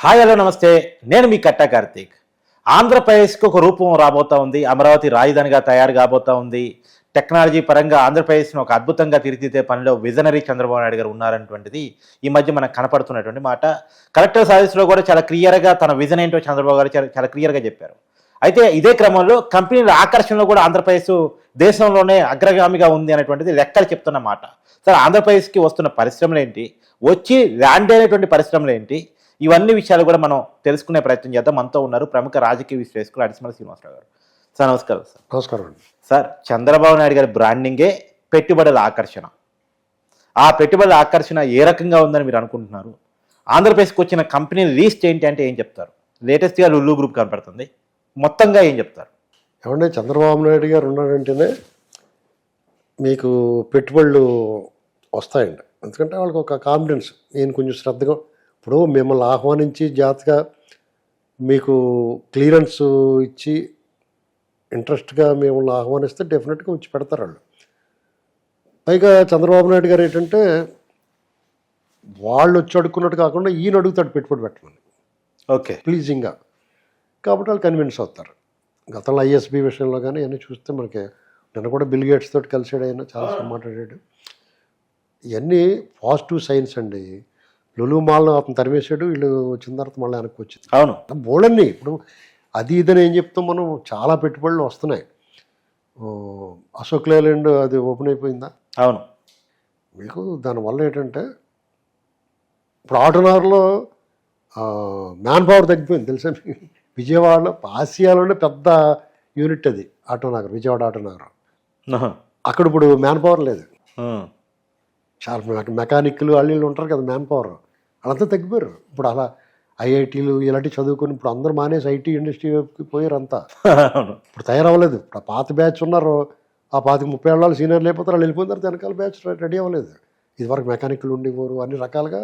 Hi hello నమస్తే. నేను మీ కట్టా కార్తీక్. ఆంధ్రప్రదేశ్కి ఒక రూపం రాబోతా ఉంది. అమరావతి రాజధానిగా తయారు కాబోతా ఉంది. టెక్నాలజీ పరంగా ఆంధ్రప్రదేశ్ను ఒక అద్భుతంగా తీర్చిదిద్దే పనిలో విజనరీ చంద్రబాబు నాయుడు గారు ఉన్నారన్నటువంటిది ఈ మధ్య మనకు కనపడుతున్నటువంటి మాట. కలెక్టర్ సర్వీస్లో కూడా చాలా క్లియర్గా తన విజన్ ఏంటో చంద్రబాబు గారు చాలా చాలా క్లియర్గా చెప్పారు. అయితే ఇదే క్రమంలో కంపెనీల ఆకర్షణలో కూడా ఆంధ్రప్రదేశ్ దేశంలోనే అగ్రగామిగా ఉంది అనేటువంటిది లెక్కలు చెప్తున్న మాట. సరే ఆంధ్రప్రదేశ్కి వస్తున్న పరిశ్రమలు ఏంటి? వచ్చి ల్యాండ్ అయినటువంటి పరిశ్రమలు ఏంటి? ఇవన్నీ విషయాలు కూడా మనం తెలుసుకునే ప్రయత్నం చేద్దాం. మనతో ఉన్నారు ప్రముఖ రాజకీయ విశ్లేషకులు అడిసిమల శ్రీనివాసరావు గారు. సార్ నమస్కారం సార్. నమస్కారం సార్ చంద్రబాబు నాయుడు గారి బ్రాండింగే పెట్టుబడుల ఆకర్షణ. ఆ పెట్టుబడుల ఆకర్షణ ఏ రకంగా ఉందని మీరు అనుకుంటున్నారు? ఆంధ్రప్రదేశ్కి వచ్చిన కంపెనీ లీస్ట్ ఏంటి అంటే ఏం చెప్తారు? లేటెస్ట్గా లుల్లు గ్రూప్ కనపడుతుంది. మొత్తంగా ఏం చెప్తారు? ఏమంటే చంద్రబాబు నాయుడు గారు ఉన్నాడంటేనే మీకు పెట్టుబడులు వస్తాయండి. ఎందుకంటే వాళ్ళకి ఒక కాన్ఫిడెన్స్ నేను కొంచెం శ్రద్ధగా ఇప్పుడు మిమ్మల్ని ఆహ్వానించి జాగ్రత్తగా మీకు క్లియరెన్స్ ఇచ్చి ఇంట్రెస్ట్గా మిమ్మల్ని ఆహ్వానిస్తే డెఫినెట్గా వచ్చి పెడతారు వాళ్ళు. పైగా చంద్రబాబు నాయుడు గారు ఏంటంటే వాళ్ళు వచ్చి అడుక్కున్నట్టు కాకుండా ఈయన అడుగుతాడు పెట్టుబడి పెట్టమని. ఓకే. ప్లీజింగ్గా. కాబట్టి వాళ్ళు కన్విన్స్ అవుతారు. గతంలో ఐఎస్బి విషయంలో కానీ అన్నీ చూస్తే మనకి నిన్న కూడా బిల్ గేట్స్ తోటి కలిసాడు ఆయన చాలా మాట్లాడాడు ఇవన్నీ పాజిటివ్ సైన్స్ అండి. లులు మాల్ను అతను తరిమేశాడు వీళ్ళు వచ్చిన తర్వాత మళ్ళీ వెనక్కి వచ్చింది అవును. బోళన్ని ఇప్పుడు అది ఇదని ఏం చెప్తాం మనం? చాలా పెట్టుబడులు వస్తున్నాయి. అశోక్ లేలాండ్ అది ఓపెన్ అయిపోయిందా? అవును. మీకు దానివల్ల ఏంటంటే ఇప్పుడు ఆటోనగర్లో మ్యాన్ పవర్ తగ్గిపోయింది. తెలుసా? విజయవాడలో ఆసియాలోనే పెద్ద యూనిట్ అది ఆటోనగర్ విజయవాడ ఆటోనగర్. అక్కడ ఇప్పుడు మ్యాన్ పవర్ లేదు. చాలా మెకానిక్లు వీళ్ళు ఉంటారు కదా మ్యాన్ పవర్ వాళ్ళంతా తగ్గిపోయారు. ఇప్పుడు అలా ఐఐటీలు ఇలాంటివి చదువుకొని ఇప్పుడు అందరూ మానేసి ఐటీ ఇండస్ట్రీ వైపుకి పోయారు అంతా ఇప్పుడు తయారవ్వలేదు. ఇప్పుడు ఆ పాత బ్యాచ్ ఉన్నారు. ఆ పాతికి ముప్పై ఏళ్ళ సీనియర్ లేకపోతే వాళ్ళు వెళ్ళిపోయిన తర్వాత వెనకాల బ్యాచ్ రెడీ అవ్వలేదు. ఇదివరకు మెకానిక్లు ఉండేవారు అన్ని రకాలుగా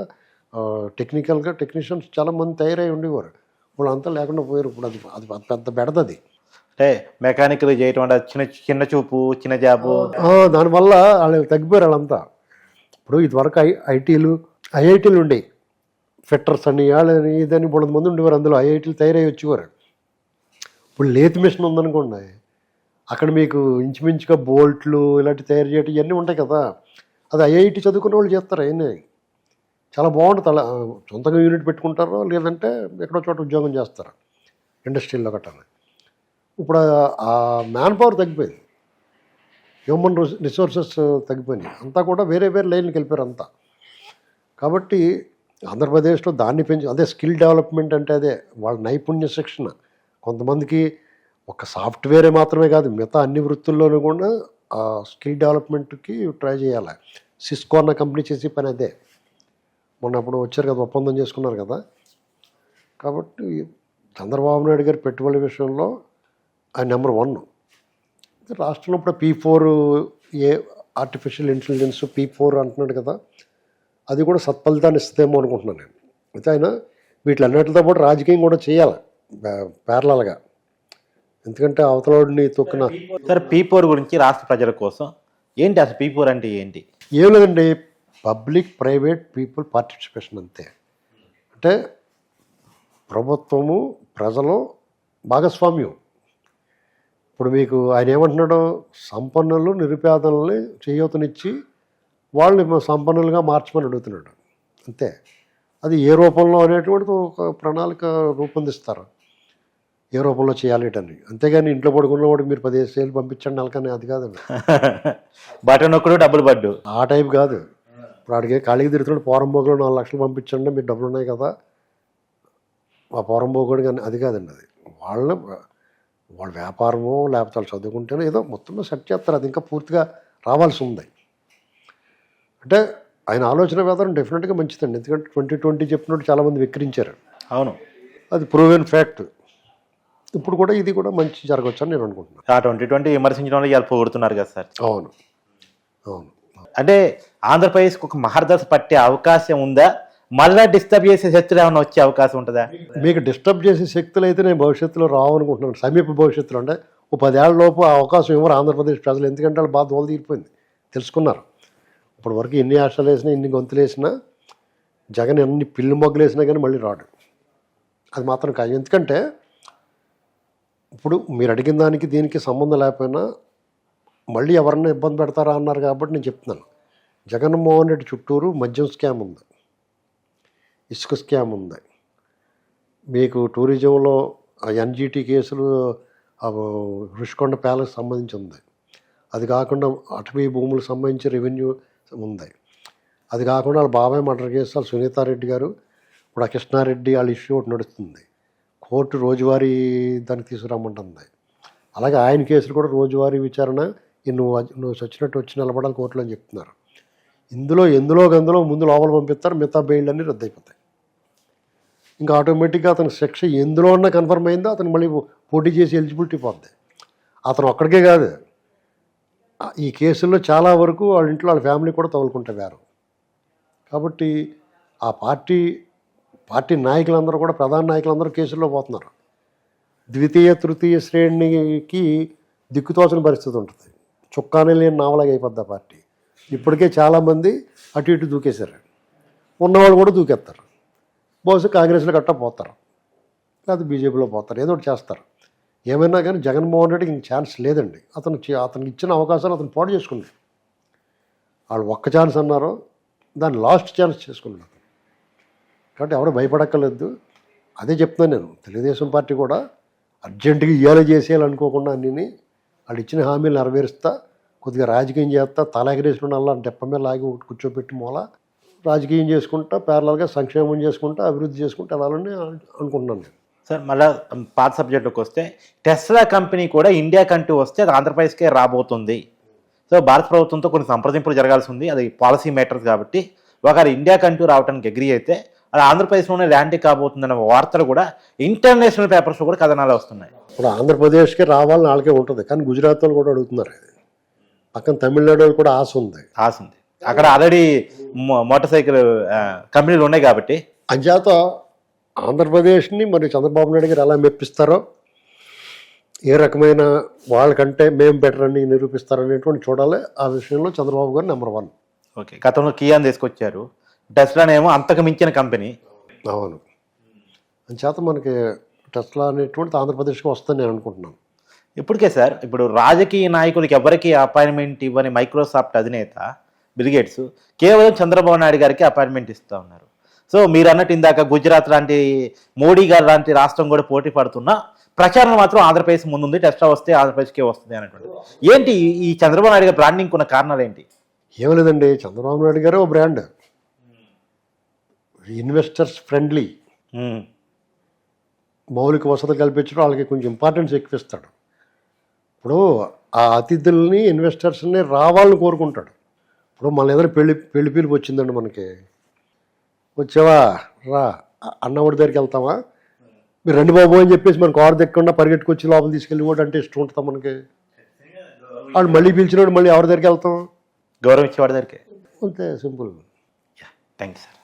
టెక్నికల్గా టెక్నీషియన్స్ చాలా మంది తయారై ఉండేవారు. ఇప్పుడు అంతా లేకుండా పోయారు. ఇప్పుడు అది అది పెద్ద బెడద అది. అంటే మెకానికల్ చేయటం అంటే చిన్న చిన్న చూపు చిన్న జాబు. దానివల్ల వాళ్ళు తగ్గిపోయారు వాళ్ళంతా. ఇప్పుడు ఇదివరకు ఐ ఐటీలు ఐఐటీలు ఉండేవి. ఫిట్టర్స్ అని వాళ్ళని ఇదని బోళ్ళ మంది ఉండేవారు. అందులో ఐఐటీలు తయారై వచ్చేవారు. ఇప్పుడు లేత్ మిషన్ ఉందనుకోండి అక్కడ మీకు ఇంచుమించుగా బోల్ట్లు ఇలాంటివి తయారు చేయటం ఇవన్నీ ఉంటాయి కదా. అది ఐఐటి చదువుకున్న వాళ్ళు చేస్తారు అయినా చాలా బాగుంటుంది. అలా సొంతంగా యూనిట్ పెట్టుకుంటారు లేదంటే ఎక్కడో చోట ఉద్యోగం చేస్తారు ఇండస్ట్రీల్లో గట్రా. ఇప్పుడు ఆ మ్యాన్ పవర్ తగ్గిపోయింది. హ్యూమన్ రిసోర్సెస్ తగ్గిపోయినాయి. అంతా కూడా వేరే వేరే లైన్కి వెళ్ళిపోయారు అంతా. కాబట్టి ఆంధ్రప్రదేశ్లో దాన్ని పెంచు అదే స్కిల్ డెవలప్మెంట్ అంటే అదే వాళ్ళ నైపుణ్య శిక్షణ. కొంతమందికి ఒక సాఫ్ట్వేరే మాత్రమే కాదు మిగతా అన్ని వృత్తుల్లోనూ కూడా ఆ స్కిల్ డెవలప్మెంట్కి ట్రై చేయాలి. సిస్కో అన్న కంపెనీ చేసే పని అదే. మొన్న అప్పుడు వచ్చారు కదా ఒప్పందం చేసుకున్నారు కదా. కాబట్టి చంద్రబాబు నాయుడు గారి పెట్టుబడి విషయంలో ఆయన నెంబర్ వన్. రాష్ట్రంలో ఇప్పుడు P four A artificial intelligence P four అంటున్నాడు కదా. అది కూడా సత్ఫలితాన్ని ఇస్తుందేమో అనుకుంటున్నాను నేను. అయితే ఆయన వీటిలన్నిటితో పాటు రాజకీయం కూడా చేయాలి పేర్లలుగా ఎందుకంటే అవతలవాడిని తొక్కిన సార్ పీపోర్ గురించి రాష్ట్ర ప్రజల కోసం ఏంటి అసలు పీపోర్ అంటే ఏంటి? ఏం లేదండి పబ్లిక్ ప్రైవేట్ పీపుల్ పార్టిసిపేషన్ అంతే. అంటే ప్రభుత్వము ప్రజలు భాగస్వామ్యం. ఇప్పుడు మీకు ఆయన ఏమంటున్నాడు సంపన్నులు నిరుపేదలని చేయూతనిచ్చి వాళ్ళని మ- సంపన్నులుగా మార్చమని అడుగుతున్నాడు. అంతే. అది ఏ రూపంలో అనేటువంటిది ఒక ప్రణాళిక రూపొందిస్తారు. ఏ రూపంలో చేయాలి అని అంతేగాని ఇంట్లో పడుకున్న వాడికి మీరు పదిహేను సేలు పంపించండి నెలకని అది కాదండి బటన్ నొక్కడు డబ్బులు పడ్డు. ఆ టైప్ కాదు. ఇప్పుడు ఆడికి ఖాళీకి తిరుగుతున్నాడు పోరంబోగులో నాలుగు లక్షలు పంపించండి మీరు డబ్బులు ఉన్నాయి కదా. ఆ పోరంబోగుడు కానీ అది కాదండి అది. వాళ్ళ వాళ్ళ వ్యాపారమో లేకపోతే వాళ్ళు చదువుకుంటేనో ఏదో మొత్తం సెట్ చేస్తారు. అది ఇంకా పూర్తిగా రావాల్సి ఉంది. అంటే ఆయన ఆలోచన విధానం డెఫినెట్గా మంచిదండి. ఎందుకంటే ట్వంటీ ట్వంటీ చెప్పినట్టు చాలామంది విక్రించారు అవును. అది ప్రూవెన్ ఫ్యాక్ట్ ఇప్పుడు కూడా ఇది కూడా మంచి జరగవచ్చు అని నేను అనుకుంటున్నాను. ఆ ట్వంటీ ట్వంటీ విమర్శించడంలో ఇవాళ పొగుడుతున్నారు కదా సార్. అవును. అవును. అంటే ఆంధ్రప్రదేశ్కి ఒక మహర్దశ పట్టే అవకాశం ఉందా? మళ్ళా డిస్టర్బ్ చేసే శక్తులు ఏమైనా వచ్చే అవకాశం ఉంటుందా? మీకు డిస్టర్బ్ చేసే శక్తులు అయితే నేను భవిష్యత్తులో రావనుకుంటున్నాను. సమీప భవిష్యత్తులో అంటే ఓ పదేళ్ళ లోపు ఆ అవకాశం ఇవ్వరు ఆంధ్రప్రదేశ్ ప్రజలు. ఎందుకంటే వాళ్ళు బాగా దోలు తీరిపోయింది. తెలుసుకున్నారు. ఇప్పటి వరకు ఎన్ని ఆశలు వేసినా ఎన్ని గొంతులు వేసినా జగన్ ఎన్ని పిల్లి మొగ్గలు వేసినా కానీ మళ్ళీ రాడు. అది మాత్రం కాదు. ఎందుకంటే ఇప్పుడు మీరు అడిగిన దానికి దీనికి సంబంధం లేకపోయినా మళ్ళీ ఎవరన్నా ఇబ్బంది పెడతారా అన్నారు కాబట్టి నేను చెప్తున్నాను. జగన్మోహన్ రెడ్డి చుట్టూరు మద్యం స్కామ్ ఉంది. ఇసుక స్కామ్ ఉంది. మీకు టూరిజంలో ఎన్జీటీ కేసులు రుషికొండ ప్యాలెస్ సంబంధించి ఉంది. అది కాకుండా అటవీ భూములకు సంబంధించి రెవెన్యూ ఉంది అది కాకుండా వాళ్ళ బాబాయ్ మర్డర్ కేసు వాళ్ళు సునీతారెడ్డి గారు ఇప్పుడు ఆ కృష్ణారెడ్డి వాళ్ళ ఇష్యూ ఒకటి నడుస్తుంది. కోర్టు రోజువారీ దానికి తీసుకురమ్మంటుంది. అలాగే ఆయన కేసులు కూడా రోజువారీ విచారణ నువ్వు నువ్వు చచ్చినట్టు వచ్చి నిలబడాలి కోర్టులో అని చెప్తున్నారు. ఇందులో ఎందులో గందులో ముందు లోపల పంపిస్తారు మిగతా బెయిల్ అన్నీ రద్దు అయిపోతాయి ఇంకా ఆటోమేటిక్గా అతని శిక్ష ఎందులో ఉన్నా కన్ఫర్మ్ అయిందో అతను మళ్ళీ పోటీ చేసి ఎలిజిబిలిటీ పోద్ది అతను ఒక్కడికే కాదు ఈ కేసుల్లో చాలా వరకు వాళ్ళ ఇంట్లో వాళ్ళ ఫ్యామిలీ కూడా తగులుకుంటారు వేరు. కాబట్టి ఆ పార్టీ పార్టీ నాయకులందరూ కూడా ప్రధాన నాయకులందరూ కేసుల్లో పోతున్నారు. ద్వితీయ తృతీయ శ్రేణికి దిక్కుతోచని పరిస్థితి ఉంటుంది. చుక్కానే లేని నావలాగా అయిపోద్ది ఆ పార్టీ. ఇప్పటికే చాలామంది అటు ఇటు దూకేశారు. ఉన్నవాళ్ళు కూడా దూకేస్తారు. బహుశా కాంగ్రెస్లో గట్టా పోతారు. లేదా బీజేపీలో పోతారు. ఏదో ఒకటి చేస్తారు. ఏమైనా కానీ జగన్మోహన్ రెడ్డికి ఇంక ఛాన్స్ లేదండి. అతను అతనికి ఇచ్చిన అవకాశాలు అతను పాడు చేసుకున్నాడు. వాళ్ళు ఒక్క ఛాన్స్ అన్నారు దాన్ని లాస్ట్ ఛాన్స్ చేసుకున్నాడు కాబట్టి ఎవరు భయపడక్కర్లేదు. అదే చెప్తున్నాను నేను. తెలుగుదేశం పార్టీ కూడా అర్జెంటుగా ఇయ్యాలి చేసేయాలనుకోకుండా అన్నీ వాళ్ళు ఇచ్చిన హామీలు నెరవేరుస్తా కొద్దిగా రాజకీయం చేస్తా తల ఎగరేసిన అలా డెప్ప మీద లాగి ఒకటి కూర్చోబెట్టి మూల రాజకీయం చేసుకుంటా ప్యారలల్గా సంక్షేమం చేసుకుంటా అభివృద్ధి చేసుకుంటా వెళ్ళాలని అనుకుంటున్నాను నేను. సార్ మళ్ళా పాత సబ్జెక్టుకి వస్తే టెస్లా కంపెనీ కూడా ఇండియా కంటూ వస్తే అది ఆంధ్రప్రదేశ్కే రాబోతుంది. సో భారత ప్రభుత్వంతో కొన్ని సంప్రదింపులు జరగాల్సి ఉంది. అది పాలసీ మ్యాటర్స్ కాబట్టి. ఒకరు ఇండియా కంటూ రావడానికి అగ్రి అయితే అది ఆంధ్రప్రదేశ్లోనే ల్యాండ్ కాబోతుందన్న వార్తలు కూడా ఇంటర్నేషనల్ పేపర్స్ కూడా కథనాలు వస్తున్నాయి. ఇప్పుడు ఆంధ్రప్రదేశ్కి రావాలని వాళ్ళకే ఉంటుంది. కానీ గుజరాత్ వాళ్ళు కూడా అడుగుతున్నారు ఇది. పక్కన తమిళనాడు వాళ్ళు కూడా ఆశ ఉంది. ఆశ ఉంది. అక్కడ ఆల్రెడీ మోటార్ సైకిల్ కంపెనీలు ఉన్నాయి కాబట్టి. అంచేత ఆంధ్రప్రదేశ్ని మరి చంద్రబాబు నాయుడు గారు ఎలా మెప్పిస్తారో ఏ రకమైన వాళ్ళకంటే మేము బెటర్ అని నిరూపిస్తారనేటువంటి చూడాలి. ఆ విషయంలో చంద్రబాబు గారు నెంబర్ వన్. ఓకే. గతంలో కియాన్ తీసుకొచ్చారు. టెస్లానేమో అంతకు మించిన కంపెనీ. అవును. అంచేత మనకి టెస్లా అనేటువంటిది ఆంధ్రప్రదేశ్కి వస్తుందని నేను అనుకుంటున్నాను. ఇప్పటికే సార్ ఇప్పుడు రాజకీయ నాయకులకి ఎవరికి అపాయింట్మెంట్ ఇవ్వని మైక్రోసాఫ్ట్ అధినేత బిల్గేట్స్ కేవలం చంద్రబాబు నాయుడు గారికి అపాయింట్మెంట్ ఇస్తూ ఉన్నారు. సో మీరు అన్నట్టు ఇందాక గుజరాత్ లాంటి మోడీ గారు లాంటి రాష్ట్రం కూడా పోటీ పడుతున్నా ప్రచారం మాత్రం ఆంధ్రప్రదేశ్ ముందుంది టెస్లా వస్తే ఆంధ్రప్రదేశ్కే వస్తుంది అన్నటువంటి ఏంటి ఈ- చంద్రబాబు నాయుడు గారి బ్రాండింగ్ ఉన్న కారణాలు ఏంటి? ఏం లేదండి చంద్రబాబు నాయుడు గారు ఓ బ్రాండ్ ఇన్వెస్టర్స్ ఫ్రెండ్లీ మౌలిక వసతులు కల్పించడం వాళ్ళకి కొంచెం ఇంపార్టెన్స్ ఎక్కువిస్తాడు ఇప్పుడు ఆ అతిథుల్ని ఇన్వెస్టర్స్ని రావాలని కోరుకుంటాడు. ఇప్పుడు మన ఏదైనా పెళ్ళి పెళ్ళి పిలుపు వచ్చిందండి మనకి. వచ్చావా? రా. అన్నవాడి దగ్గరికి వెళ్తామా మీరు రండి బాబు అని చెప్పేసి మన కారు దక్కకుండా పరిగెట్టుకొచ్చి లోపల తీసుకెళ్ళి కూడా అంటే ఇష్టం ఉంటుందా మనకి? వాడు మళ్ళీ పిలిచినోడు మళ్ళీ ఎవరి దగ్గరికి వెళ్తాం? గౌరవం ఇచ్చేవాడి దగ్గరికి. అంతే సింపుల్. Thank you sir.